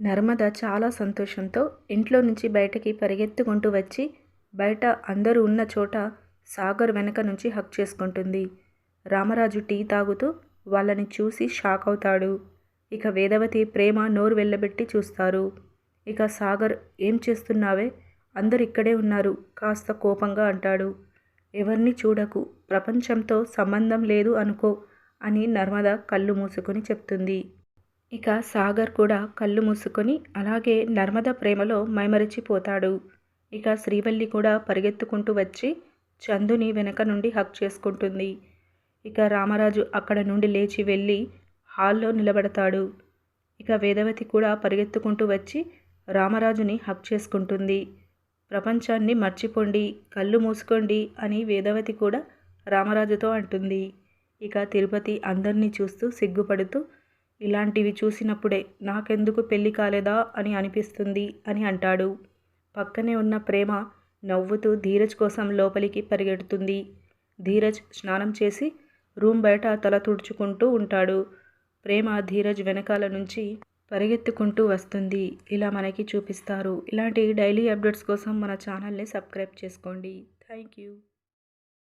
నర్మద చాలా సంతోషంతో ఇంట్లో నుంచి బయటకి పరిగెత్తుకుంటూ వచ్చి బయట అందరూ ఉన్న చోట సాగర్ వెనక నుంచి హక్ చేసుకుంటుంది. రామరాజు టీ తాగుతూ వాళ్ళని చూసి షాక్ అవుతాడు. ఇక వేదవతి ప్రేమ నోరు వెళ్ళబెట్టి చూస్తారు. ఇక సాగర్ ఏం చేస్తున్నావే? అందరు ఇక్కడే ఉన్నారు. కాస్త కోపంగా అంటాడు. ఎవరిని చూడకు. ప్రపంచంతో సంబంధం లేదు అనుకో అని నర్మద కళ్ళు మూసుకొని చెప్తుంది. ఇక సాగర్ కూడా కళ్ళు మూసుకొని అలాగే నర్మద ప్రేమలో మైమరిచిపోతాడు. ఇక శ్రీవల్లి కూడా పరిగెత్తుకుంటూ వచ్చి చందుని వెనక నుండి హక్ చేసుకుంటుంది. ఇక రామరాజు అక్కడ నుండి లేచి వెళ్ళి హాల్లో నిలబడతాడు. ఇక వేదవతి కూడా పరిగెత్తుకుంటూ వచ్చి రామరాజుని హక్ చేసుకుంటుంది. ప్రపంచాన్ని మర్చిపోండి కళ్ళు మూసుకోండి అని వేదవతి కూడా రామరాజుతో అంటుంది. ఇక తిరుపతి అందరినీ చూస్తూ సిగ్గుపడుతూ ఇలాంటివి చూసినప్పుడే నాకెందుకు పెళ్ళి కాలేదా అని అనిపిస్తుంది అని అంటాడు. పక్కనే ఉన్న ప్రేమ నవ్వుతూ ధీరజ్ కోసం లోపలికి పరిగెడుతుంది. ధీరజ్ స్నానం చేసి రూమ్ బయట తల తుడుచుకుంటూ ఉంటాడు. ప్రేమ ధీరజ్ వెనకాల నుంచి పరిగెత్తుకుంటూ వస్తుంది. ఇలా మనకి చూపిస్తారు. ఇలాంటి డైలీ అప్డేట్స్ కోసం మన ఛానల్ని సబ్స్క్రైబ్ చేసుకోండి. Thank you.